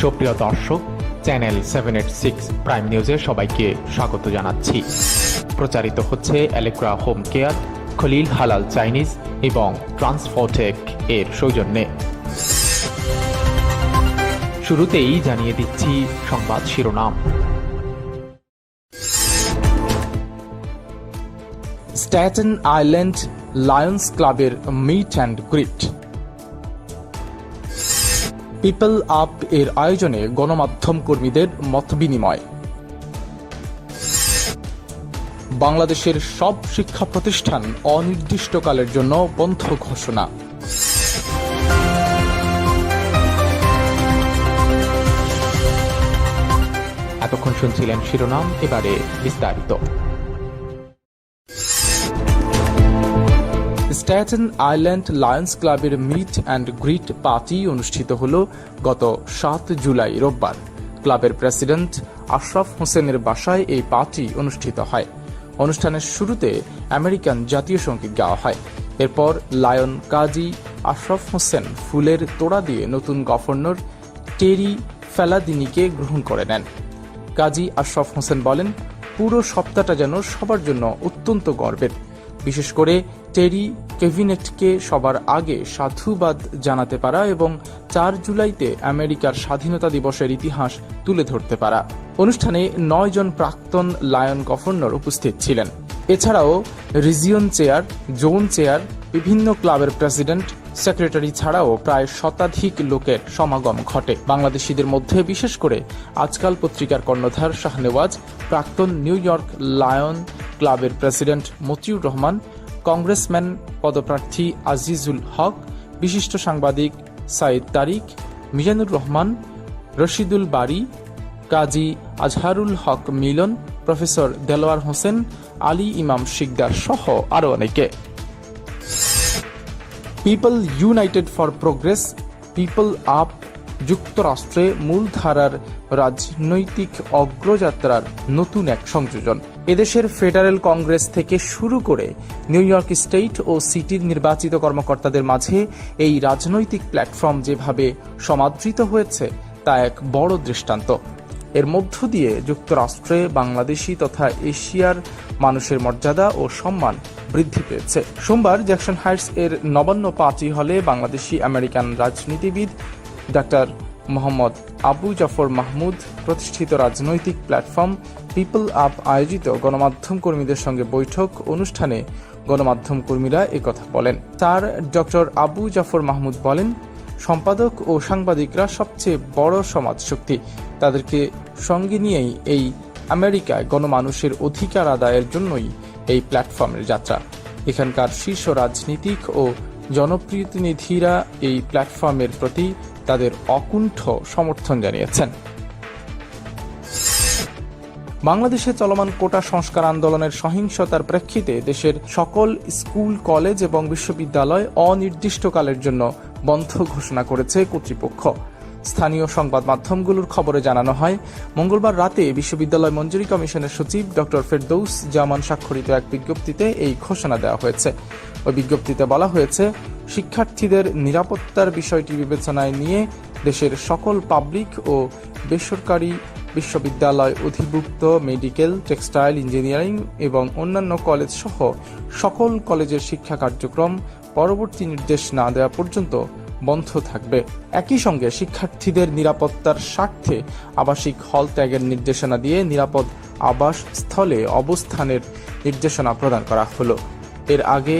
সুপ্রিয় দর্শক, channel seven eight six prime নিউজে সবাইকে স্বাগত জানাচ্ছি। প্রচারিত হচ্ছে অ্যালেক্রা হোম কেয়ার খলিল হালাল চাইনিজ এবং ট্রান্সফোটেক এর সৌজন্যে। শুরুতেই জানিয়ে দিচ্ছি সংবাদ শিরোনাম। স্ট্যাটেন আইল্যান্ড লায়ন্স ক্লাবের meet and greet people up এর আয়োজনে গণমাধ্যম কর্মীদের মতবিনিময় বাংলাদেশের সব শিক্ষা প্রতিষ্ঠান অনির্দিষ্টকালের জন্য বন্ধ ঘোষণা। এতক্ষণ শুনছিলেন শিরোনাম, এবারে বিস্তারিত। স্ট্যাটেন আইল্যান্ড লায়ন্স ক্লাবের মিট অ্যান্ড গ্রিট পার্টি অনুষ্ঠিত হল গত সাত জুলাই রোববার। ক্লাবের প্রেসিডেন্ট আশরাফ হোসেনের বাসায় এই পার্টি অনুষ্ঠিত হয়। অনুষ্ঠানের শুরুতে আমেরিকান জাতীয় সংগীত গাওয়া হয়। এরপর লায়ন কাজী আশরাফ হোসেন ফুলের তোড়া দিয়ে নতুন গভর্নর টেরি ফেলাদিনিকে গ্রহণ করে নেন। কাজী আশরাফ হোসেন বলেন, পুরো সপ্তাহটা যেন সবার জন্য অত্যন্ত গর্বের। বিশেষ করে টেরি কেভিনেটকে সবার আগে সাধুবাদ জানাতে পারা এবং চার জুলাইতে আমেরিকার স্বাধীনতা দিবসের ইতিহাস তুলে ধরতে পারা। অনুষ্ঠানে নয় জন প্রাক্তন লায়ন গভর্নর উপস্থিত ছিলেন। এছাড়াও রিজিয়ন চেয়ার, জোন চেয়ার, বিভিন্ন ক্লাবের প্রেসিডেন্ট সেক্রেটারি ছাড়াও প্রায় শতাধিক লোকের সমাগম ঘটে। বাংলাদেশিদের মধ্যে বিশেষ করে আজকাল পত্রিকার কর্ণধার শাহনেওয়াজ, প্রাক্তন নিউ ইয়র্ক লায়ন ক্লাবের প্রেসিডেন্ট মতিউর রহমান, কংগ্রেসম্যান পদপ্রার্থী আজিজুল হক, বিশিষ্ট সাংবাদিক সাইদ তারিক, মিজানুর রহমান, রশিদুল বারি, কাজী আজহারুল হক মিলন, প্রফেসর দেলোয়ার হোসেন, আলী ইমাম শিকদার সহ আরও অনেকে। People united for progress people up যুক্তরাষ্ট্রে মূলধারার রাজনৈতিক অগ্রযাত্রার নতুন এক সংযোজন। এদেশের ফেডারেল কংগ্রেস থেকে শুরু করে নিউ ইয়র্ক স্টেট ও সিটির নির্বাচিত কর্মকর্তাদের মাঝে এই রাজনৈতিক প্ল্যাটফর্ম যেভাবে সমাদৃত হয়েছে, তা এক বড় দৃষ্টান্ত। এর মধ্য দিয়ে যুক্তরাষ্ট্রে বাংলাদেশি তথা এশিয়ার মানুষের মর্যাদা ও সম্মান বৃদ্ধি পেয়েছে। সোমবার জ্যাকসন হাইটস এর নবান্ন পার্টি হলে বাংলাদেশি আমেরিকান রাজনীতিবিদ ডাক্তার মোহাম্মদ আবু জাফর মাহমুদ, প্রতিষ্ঠিত রাজনৈতিক প্ল্যাটফর্ম পিপল আপ আয়োজিত গণমাধ্যম কর্মীদের সঙ্গে বৈঠক অনুষ্ঠানে গণমাধ্যম কর্মীরা একথা বলেন। তার ডক্টর আবু জাফর মাহমুদ বলেন, সম্পাদক ও সাংবাদিকরা সবচেয়ে বড় সমাজ শক্তি তাদেরকে সঙ্গে নিয়েই এই আমেরিকায় গণমানুষের অধিকার আদায়ের জন্যই এই প্ল্যাটফর্মের যাত্রা। এখানকার শীর্ষ রাজনীতিক ও জনপ্রতিনিধিরা এই প্ল্যাটফর্মের প্রতি তাদের অকুণ্ঠ সমর্থন জানিয়েছেন। বাংলাদেশে চলমান কোটা সংস্কার আন্দোলনের সহিংসতার প্রেক্ষিতে দেশের সকল স্কুল, কলেজ এবং বিশ্ববিদ্যালয় অনির্দিষ্টকালের জন্য বন্ধ ঘোষণা করেছে কর্তৃপক্ষ। স্থানীয় সংবাদ মাধ্যমগুলোর খবরে জানানো হয়, মঙ্গলবার রাতে বিশ্ববিদ্যালয় মঞ্জুরি কমিশনের সচিব ডক্টর ফেরদৌস জামান স্বাক্ষরিত এক বিজ্ঞপ্তিতে এই ঘোষণা দেওয়া হয়েছে। ওই বিজ্ঞপ্তিতে বলা হয়েছে, শিক্ষার্থীদের নিরাপত্তার বিষয়টি বিবেচনায় নিয়ে দেশের সকল পাবলিক ও বেসরকারি বিশ্ববিদ্যালয় অধিভুক্ত মেডিকেল, টেক্সটাইল ইঞ্জিনিয়ারিং এবং অন্যান্য কলেজ সহ সকল কলেজের শিক্ষা কার্যক্রম পরবর্তী নির্দেশ না দেওয়া পর্যন্ত বন্ধ থাকবে। একই সঙ্গে শিক্ষার্থীদের নিরাপত্তার স্বার্থে আবাসিক হল ত্যাগের নির্দেশনা দিয়ে নিরাপদ আবাস স্থলে অবস্থানের নির্দেশনা প্রদান করা হলো। এর আগে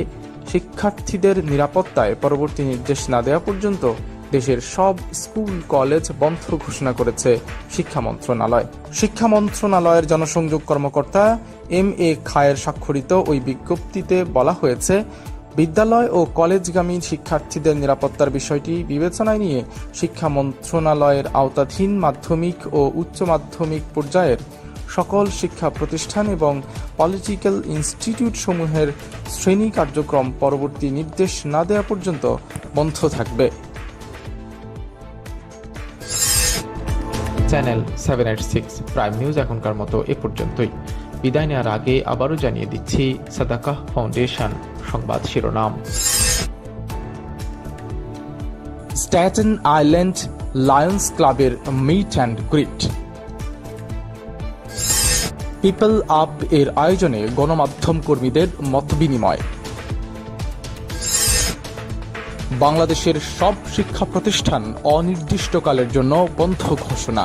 শিক্ষার্থীদের নিরাপত্তায় পরবর্তী নির্দেশ না দেওয়া পর্যন্ত দেশের সব স্কুল, কলেজ বন্ধ ঘোষণা করেছে শিক্ষা মন্ত্রণালয়। শিক্ষা মন্ত্রণালয়ের জনসংযোগ কর্মকর্তা এম এ খায়ের স্বাক্ষরিত ওই বিজ্ঞপ্তিতে বলা হয়েছে বিদ্যালয় ও কলেজগামী শিক্ষার্থীদের নিরাপত্তার বিষয়টি বিবেচনায় নিয়ে শিক্ষা মন্ত্রণালয়ের আওতাধীন মাধ্যমিক ও উচ্চ মাধ্যমিক পর্যায়ের সকল শিক্ষা প্রতিষ্ঠান এবং পলিটিক্যাল ইনস্টিটিউট সমূহের শ্রেণি কার্যক্রম পরবর্তী নির্দেশ না দেওয়া পর্যন্ত বন্ধ থাকবে। Channel seven eight six prime news এখনকার মতো এ পর্যন্তই। বিদায় নেওয়ার আগে আবারও জানিয়ে দিচ্ছি সাদাকাহ ফাউন্ডেশন। সংবাদ শিরোনাম। স্ট্যাটেন আইল্যান্ড লায়ন্স ক্লাবের meet and greet. People up এর আয়োজনে গণমাধ্যম কর্মীদের মতবিনিময় বাংলাদেশের সব শিক্ষা প্রতিষ্ঠান অনির্দিষ্টকালের জন্য বন্ধ ঘোষণা।